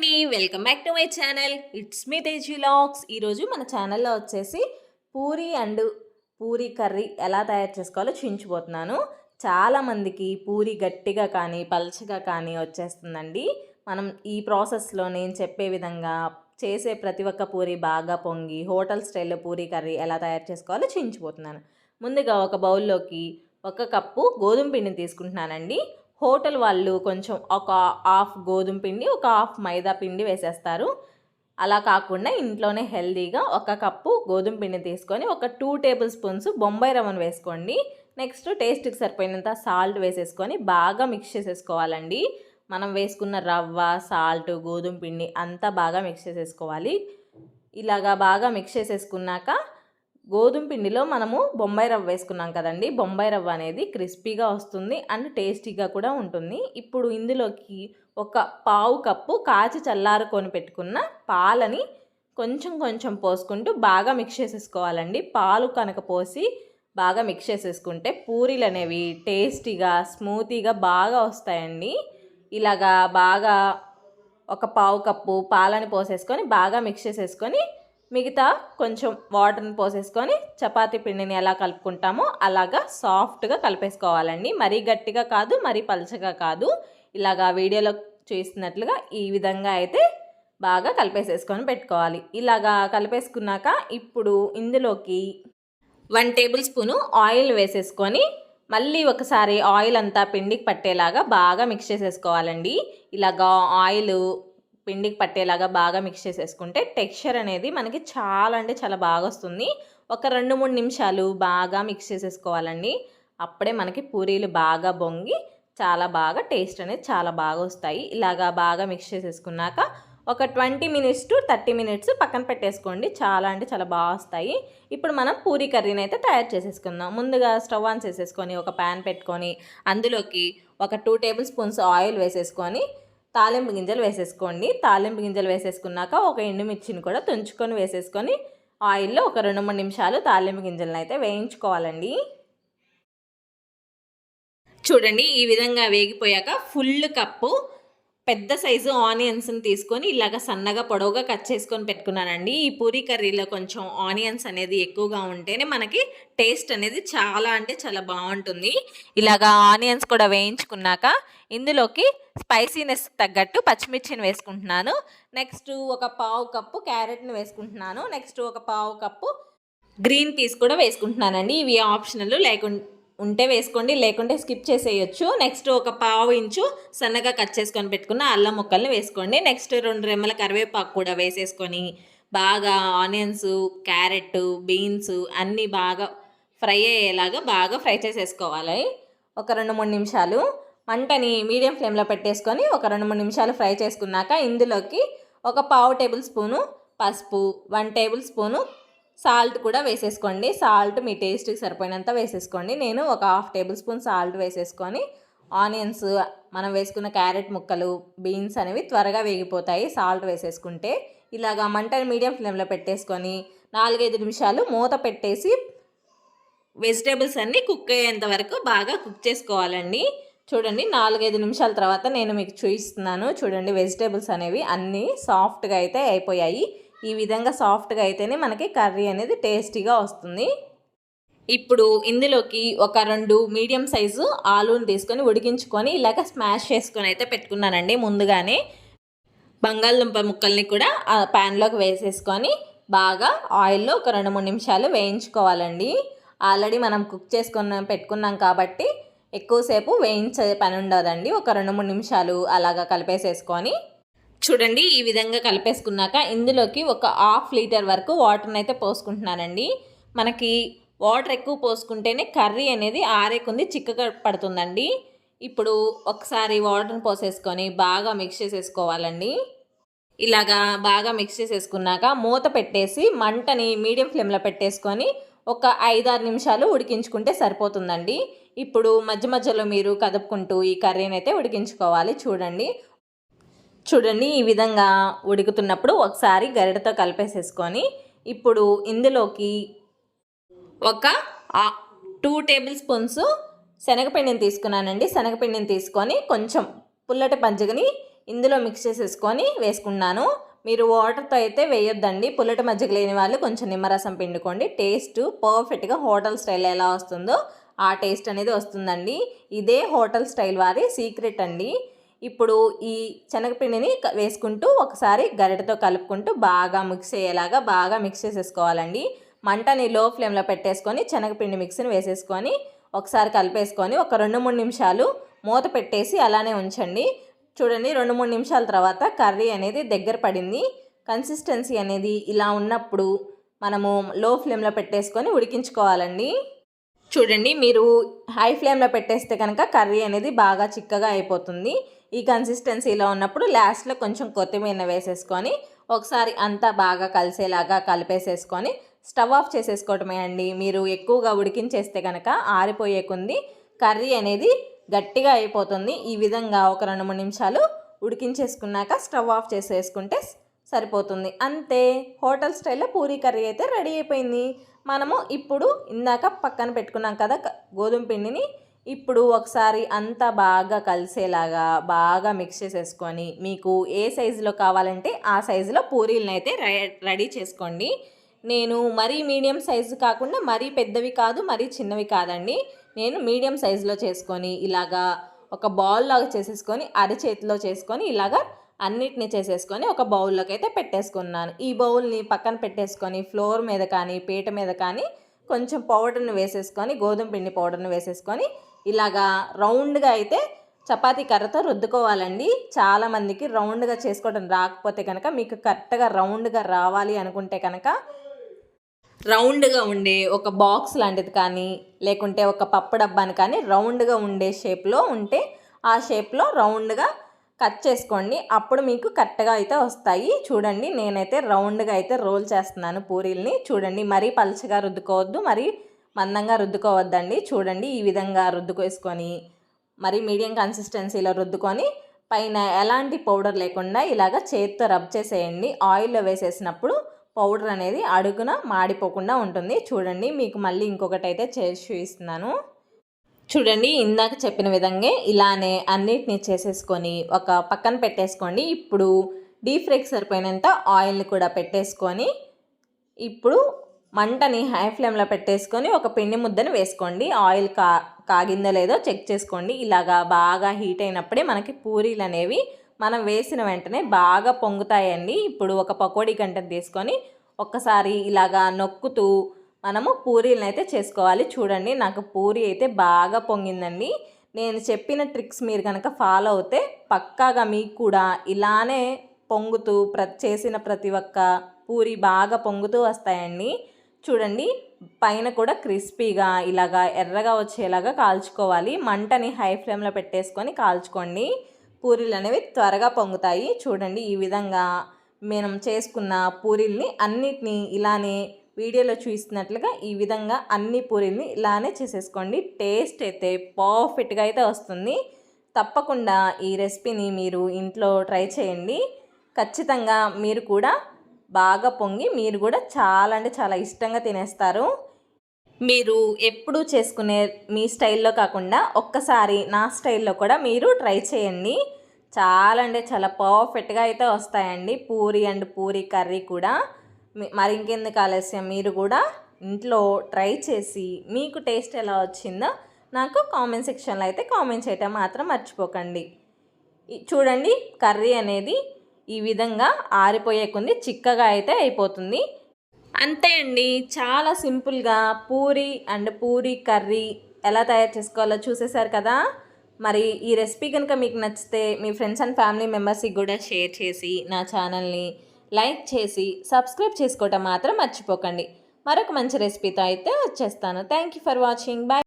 అండి. Welcome back to my channel. It's me Teji lakhs. ఈరోజు మన ఛానల్లో వచ్చేసి పూరి అండ్ పూరి కర్రీ ఎలా తయారు చేసుకోవాలో చూపించబోతున్నాను. చాలామందికి పూరి గట్టిగా కానీ పల్చగా కానీ వచ్చేస్తుందండి. మనం ఈ ప్రాసెస్లో నేను చెప్పే విధంగా చేసే ప్రతి ఒక్క పూరి బాగా పొంగి హోటల్ స్టైల్లో పూరి కర్రీ ఎలా తయారు చేసుకోవాలో చూపించబోతున్నాను. ముందుగా ఒక బౌల్లోకి ఒక కప్పు గోధుమ పిండిని తీసుకుంటున్నానండి. హోటల్ వాళ్ళు కొంచెం ఒక హాఫ్ గోధుమ పిండి ఒక హాఫ్ మైదా పిండి వేసేస్తారు. అలా కాకుండా ఇంట్లోనే హెల్దీగా ఒక కప్పు గోధుమ పిండి తీసుకొని ఒక టూ టేబుల్ స్పూన్స్ బొంబాయి రవ్వను వేసుకోండి. నెక్స్ట్ టేస్ట్కి సరిపోయినంత సాల్ట్ వేసేసుకొని బాగా మిక్స్ చేసేసుకోవాలండి. మనం వేసుకున్న రవ్వ సాల్ట్ గోధుమ పిండి అంతా బాగా మిక్స్ చేసేసుకోవాలి. ఇలాగా బాగా మిక్స్ చేసేసుకున్నాక గోధుమ పిండిలో మనము బొంబాయి రవ్వ వేసుకున్నాం కదండి. బొంబాయి రవ్వ అనేది క్రిస్పీగా వస్తుంది అండ్ టేస్టీగా కూడా ఉంటుంది. ఇప్పుడు ఇందులోకి ఒక పావు కప్పు కాచి చల్లారుకొని పెట్టుకున్న పాలని కొంచెం కొంచెం పోసుకుంటూ బాగా మిక్స్ చేసేసుకోవాలండి. పాలు కనుక పోసి బాగా మిక్స్ చేసేసుకుంటే పూరీలు అనేవి టేస్టీగా స్మూతీగా బాగా వస్తాయండి. ఇలాగా బాగా ఒక పావు కప్పు పాలని పోసేసుకొని బాగా మిక్స్ చేసేసుకొని మిగతా కొంచెం వాటర్ని పోసేసుకొని చపాతీ పిండిని ఎలా కలుపుకుంటామో అలాగా సాఫ్ట్గా కలిపేసుకోవాలండి. మరీ గట్టిగా కాదు మరీ పలచగా కాదు. ఇలాగా వీడియోలో చూస్తున్నట్లుగా ఈ విధంగా అయితే బాగా కలిపేసేసుకొని పెట్టుకోవాలి. ఇలాగా కలిపేసుకున్నాక ఇప్పుడు ఇందులోకి వన్ టేబుల్ స్పూను ఆయిల్ వేసేసుకొని మళ్ళీ ఒకసారి ఆయిల్ అంతా పిండికి పట్టేలాగా బాగా మిక్స్ చేసేసుకోవాలండి. ఇలాగా ఆయిల్ పిండికి పట్టేలాగా బాగా మిక్స్ చేసేసుకుంటే టెక్స్చర్ అనేది మనకి చాలా అంటే చాలా బాగా వస్తుంది. ఒక రెండు మూడు నిమిషాలు బాగా మిక్స్ చేసేసుకోవాలండి. అప్పుడే మనకి పూరీలు బాగా బొంగి చాలా బాగా టేస్ట్ అనేది చాలా బాగా వస్తాయి. ఇలాగా బాగా మిక్స్ చేసేసుకున్నాక ఒక twenty minutes to thirty minutes పక్కన పెట్టేసుకోండి. చాలా అంటే చాలా బాగా వస్తాయి. ఇప్పుడు మనం పూరీ కర్రీని అయితే తయారు చేసేసుకుందాం. ముందుగా స్టవ్ ఆన్ చేసేసుకొని ఒక ప్యాన్ పెట్టుకొని అందులోకి ఒక టూ టేబుల్ స్పూన్స్ ఆయిల్ వేసేసుకొని తాలింపు గింజలు వేసేసుకోండి. తాలింపు గింజలు వేసేసుకున్నాక ఒక ఎండుమిర్చిని కూడా తుంచుకొని వేసేసుకొని ఆయిల్లో ఒక రెండు మూడు నిమిషాలు తాలింపు గింజలను అయితే వేయించుకోవాలండి. చూడండి ఈ విధంగా వేగిపోయాక ఫుల్ కప్పు పెద్ద సైజు ఆనియన్స్ని తీసుకొని ఇలాగ సన్నగా పొడవుగా కట్ చేసుకొని పెట్టుకున్నానండి. ఈ పూరీ కర్రీలో కొంచెం ఆనియన్స్ అనేది ఎక్కువగా ఉంటేనే మనకి టేస్ట్ అనేది చాలా అంటే చాలా బాగుంటుంది. ఇలాగా ఆనియన్స్ కూడా వేయించుకున్నాక ఇందులోకి స్పైసీనెస్ తగ్గట్టు పచ్చిమిర్చిని వేసుకుంటున్నాను. నెక్స్ట్ ఒక పావు కప్పు క్యారెట్ని వేసుకుంటున్నాను. నెక్స్ట్ ఒక పావు కప్పు గ్రీన్ పీస్ కూడా వేసుకుంటున్నానండి. ఇవి ఆప్షనల్ లేకుండా ఉంటే వేసుకోండి లేకుంటే స్కిప్ చేసేయచ్చు. నెక్స్ట్ ఒక పావు ఇంచు సన్నగా కట్ చేసుకొని పెట్టుకున్న అల్లం ముక్కల్ని వేసుకోండి. నెక్స్ట్ రెండు రెమ్మల కరివేపాకు కూడా వేసేసుకొని బాగా ఆనియన్స్ క్యారెట్ బీన్స్ అన్నీ బాగా ఫ్రై అయ్యేలాగా బాగా ఫ్రై చేసేసుకోవాలి. ఒక రెండు మూడు నిమిషాలు మంటని మీడియం ఫ్లేమ్లో పెట్టేసుకొని ఒక రెండు మూడు నిమిషాలు ఫ్రై చేసుకున్నాక ఇందులోకి ఒక పావు టేబుల్ స్పూను పసుపు వన్ టేబుల్ స్పూను సాల్ట్ కూడా వేసేసుకోండి. సాల్ట్ మీ టేస్ట్కి సరిపోయినంత వేసేసుకోండి. నేను ఒక హాఫ్ టేబుల్ స్పూన్ సాల్ట్ వేసేసుకొని ఆనియన్స్ మనం వేసుకున్న క్యారెట్ ముక్కలు బీన్స్ అనేవి త్వరగా వేగిపోతాయి. సాల్ట్ వేసేసుకుంటే ఇలాగా మంటని మీడియం ఫ్లేమ్లో పెట్టేసుకొని నాలుగైదు నిమిషాలు మూత పెట్టేసి వెజిటేబుల్స్ అన్నీ కుక్ అయ్యేంత వరకు బాగా కుక్ చేసుకోవాలండి. చూడండి నాలుగైదు నిమిషాల తర్వాత నేను మీకు చూపిస్తున్నాను. చూడండి వెజిటేబుల్స్ అనేవి అన్నీ సాఫ్ట్గా అయితే అయిపోయాయి. ఈ విధంగా సాఫ్ట్గా అయితేనే మనకి కర్రీ అనేది టేస్టీగా వస్తుంది. ఇప్పుడు ఇందులోకి ఒక రెండు మీడియం సైజు ఆలూని తీసుకొని ఉడికించుకొని ఇలాగ స్మాష్ చేసుకొని అయితే పెట్టుకున్నానండి ముందుగానే. బంగాళదుంప ముక్కల్ని కూడా ఆ ప్యాన్లోకి వేసేసుకొని బాగా ఆయిల్లో ఒక రెండు మూడు నిమిషాలు వేయించుకోవాలండి. ఆల్రెడీ మనం కుక్ చేసుకున్న పెట్టుకున్నాం కాబట్టి ఎక్కువసేపు వేయించే పని ఉండదండి. ఒక రెండు మూడు నిమిషాలు అలాగా కలిపేసేసుకొని చూడండి ఈ విధంగా కలిపేసుకున్నాక ఇందులోకి ఒక హాఫ్ లీటర్ వరకు వాటర్ని అయితే పోసుకుంటున్నానండి. మనకి వాటర్ ఎక్కువ పోసుకుంటేనే కర్రీ అనేది ఆరేకుంది చిక్కగా పడుతుందండి. ఇప్పుడు ఒకసారి వాటర్ని పోసేసుకొని బాగా మిక్స్ చేసేసుకోవాలండి. ఇలాగా బాగా మిక్స్ చేసేసుకున్నాక మూత పెట్టేసి మంటని మీడియం ఫ్లేమ్లో పెట్టేసుకొని ఒక ఐదారు నిమిషాలు ఉడికించుకుంటే సరిపోతుందండి. ఇప్పుడు మధ్య మధ్యలో మీరు కదుపుకుంటూ ఈ కర్రీని అయితే ఉడికించుకోవాలి చూడండి. చూడండి ఈ విధంగా ఉడుకుతున్నప్పుడు ఒకసారి గరిటతో కలిపేసేసుకొని ఇప్పుడు ఇందులోకి ఒక టూ టేబుల్ స్పూన్స్ శనగపిండిని తీసుకున్నానండి. శనగపిండిని తీసుకొని కొంచెం పుల్లటి పంచగని ఇందులో మిక్స్ చేసేసుకొని వేసుకున్నాను. మీరు వాటర్తో అయితే వేయొద్దండి. పుల్లటి మజ్జిగ లేని వాళ్ళు కొంచెం నిమ్మరసం పిండుకోండి. టేస్ట్ పర్ఫెక్ట్గా హోటల్ స్టైల్ ఎలా వస్తుందో ఆ టేస్ట్ అనేది వస్తుందండి. ఇదే హోటల్ స్టైల్ వారి సీక్రెట్ అండి. ఇప్పుడు ఈ శనగపిండిని వేసుకుంటూ ఒకసారి గరిటతో కలుపుకుంటూ బాగా మిక్స్ అయ్యేలాగా బాగా మిక్స్ చేసేసుకోవాలండి. మంటని లో ఫ్లేమ్లో పెట్టేసుకొని శనగపిండి మిక్స్ని వేసేసుకొని ఒకసారి కలిపేసుకొని ఒక రెండు మూడు నిమిషాలు మూత పెట్టేసి అలానే ఉంచండి. చూడండి రెండు మూడు నిమిషాల తర్వాత కర్రీ అనేది దగ్గర పడింది. కన్సిస్టెన్సీ అనేది ఇలా ఉన్నప్పుడు మనము లో ఫ్లేమ్లో పెట్టేసుకొని ఉడికించుకోవాలండి. చూడండి మీరు హై ఫ్లేమ్లో పెట్టేస్తే కనుక కర్రీ అనేది బాగా చిక్కగా అయిపోతుంది. ఈ కన్సిస్టెన్సీలో ఉన్నప్పుడు లాస్ట్లో కొంచెం కొత్తిమీర వేసేసుకొని ఒకసారి అంతా బాగా కలిసేలాగా కలిపేసేసుకొని స్టవ్ ఆఫ్ చేసేసుకోవటమే అండి. మీరు ఎక్కువగా ఉడికించేస్తే కనుక ఆరిపోయే కొంది కర్రీ అనేది గట్టిగా అయిపోతుంది. ఈ విధంగా ఒక రెండు మూడు నిమిషాలు ఉడికించేసుకున్నాక స్టవ్ ఆఫ్ చేసేసుకుంటే సరిపోతుంది. అంతే హోటల్ స్టైల్లో పూరీ కర్రీ అయితే రెడీ అయిపోయింది. మనము ఇప్పుడు ఇందాక పక్కన పెట్టుకున్నాం కదా గోధుమ పిండిని ఇప్పుడు ఒకసారి అంతా బాగా కలిసేలాగా బాగా మిక్స్ చేసేసుకొని మీకు ఏ సైజులో కావాలంటే ఆ సైజులో పూరీలను అయితే రెడీ చేసుకోండి. నేను మరీ మీడియం సైజు కాకుండా మరీ పెద్దవి కాదు మరీ చిన్నవి కాదండి. నేను మీడియం సైజులో చేసుకొని ఇలాగా ఒక బౌల్ లాగా చేసేసుకొని అరచేతిలో చేసుకొని ఇలాగా అన్నిటిని చేసేసుకొని ఒక బౌల్లోకి అయితే పెట్టేసుకున్నాను. ఈ బౌల్ని పక్కన పెట్టేసుకొని ఫ్లోర్ మీద కానీ పీట మీద కానీ కొంచెం పౌడర్ని వేసేసుకొని గోధుమ పిండి పౌడర్ని వేసేసుకొని ఇలాగా రౌండ్గా అయితే చపాతీ కర్రతో రుద్దుకోవాలండి. చాలామందికి రౌండ్గా చేసుకోవడం రాకపోతే కనుక మీకు కరెక్ట్గా రౌండ్గా రావాలి అనుకుంటే కనుక రౌండ్గా ఉండే ఒక బాక్స్ లాంటిది కానీ లేకుంటే ఒక పప్పు డబ్బాని కానీ రౌండ్గా ఉండే షేప్లో ఉంటే ఆ షేప్లో రౌండ్గా కట్ చేసుకోండి. అప్పుడు మీకు కరెక్ట్గా అయితే వస్తాయి. చూడండి నేనైతే రౌండ్గా అయితే రోల్ చేస్తున్నాను పూరీల్ని. చూడండి మరీ పలుచగా రుద్దుకోవద్దు మరీ మందంగా రుద్దుకోవద్దండి. చూడండి ఈ విధంగా రుద్దుకేసుకొని మరి మీడియం కన్సిస్టెన్సీలో రుద్దుకొని పైన ఎలాంటి పౌడర్ లేకుండా ఇలాగ చేత్తో రబ్ చేసేయండి. ఆయిల్లో వేసేసినప్పుడు పౌడర్ అనేది అడుగున మాడిపోకుండా ఉంటుంది. చూడండి మీకు మళ్ళీ ఇంకొకటి అయితే చేసి చూపిస్తున్నాను. చూడండి ఇందాక చెప్పిన విధంగా ఇలానే అన్నిటిని చేసేసుకొని ఒక పక్కన పెట్టేసుకోండి. ఇప్పుడు డీప్ ఫ్రైకి సరిపోయినంత ఆయిల్ని కూడా పెట్టేసుకొని ఇప్పుడు మంటని హై ఫ్లేమ్లో పెట్టేసుకొని ఒక పిండి ముద్దను వేసుకోండి. ఆయిల్ కా కాగిందో లేదో చెక్ చేసుకోండి. ఇలాగా బాగా హీట్ అయినప్పుడే మనకి పూరీలు అనేవి మనం వేసిన వెంటనే బాగా పొంగుతాయండి. ఇప్పుడు ఒక పకోడీ గంటను తీసుకొని ఒక్కసారి ఇలాగా నొక్కుతూ మనము పూరీలను అయితే చేసుకోవాలి. చూడండి నాకు పూరి అయితే బాగా పొంగిందండి. నేను చెప్పిన ట్రిక్స్ మీరు కనుక ఫాలో అవుతే పక్కాగా మీకు కూడా ఇలానే పొంగుతూ ప్ర చేసిన ప్రతి ఒక్క పూరి బాగా పొంగుతూ వస్తాయండి. చూడండి పైన కూడా క్రిస్పీగా ఇలాగా ఎర్రగా వచ్చేలాగా కాల్చుకోవాలి. మంటని హై ఫ్లేమ్లో పెట్టేసుకొని కాల్చుకోండి. పూరీలు అనేవి త్వరగా పొంగుతాయి. చూడండి ఈ విధంగా మనం చేసుకున్న పూరీల్ని అన్నిటినీ ఇలానే వీడియోలో చూస్తున్నట్లుగా ఈ విధంగా అన్ని పూరీల్ని ఇలానే చేసేసుకోండి. టేస్ట్ అయితే పర్ఫెక్ట్గా అయితే వస్తుంది. తప్పకుండా ఈ రెసిపీని మీరు ఇంట్లో ట్రై చేయండి. ఖచ్చితంగా మీరు కూడా బాగా పొంగి మీరు కూడా చాలా అంటే చాలా ఇష్టంగా తినేస్తారు. మీరు ఎప్పుడూ చేసుకునే మీ స్టైల్లో కాకుండా ఒక్కసారి నా స్టైల్లో కూడా మీరు ట్రై చేయండి. చాలా అంటే చాలా పర్ఫెక్ట్గా అయితే వస్తాయండి. పూరి అండ్ పూరి కర్రీ కూడా. మరి ఇంకెందుకు ఆలస్యం? మీరు కూడా ఇంట్లో ట్రై చేసి మీకు టేస్ట్ ఎలా వచ్చిందో నాకు కామెంట్ సెక్షన్లో అయితే కామెంట్ చేయటం మాత్రం మర్చిపోకండి. చూడండి కర్రీ అనేది ఈ విధంగా ఆరిపోయే కొన్ని చిక్కగా అయితే అయిపోతుంది. అంతే అండి. చాలా సింపుల్గా పూరి అండ్ పూరి కర్రీ ఎలా తయారు చేసుకోవాలో చూసేశారు కదా? మరి ఈ రెసిపీ కనుక మీకు నచ్చితే మీ ఫ్రెండ్స్ అండ్ ఫ్యామిలీ మెంబర్స్కి కూడా షేర్ చేసి నా ఛానల్ని లైక్ చేసి సబ్స్క్రైబ్ చేసుకోవటం మాత్రం మర్చిపోకండి. మరొక మంచి రెసిపీతో అయితే వచ్చేస్తాను. Thank you for watching. Bye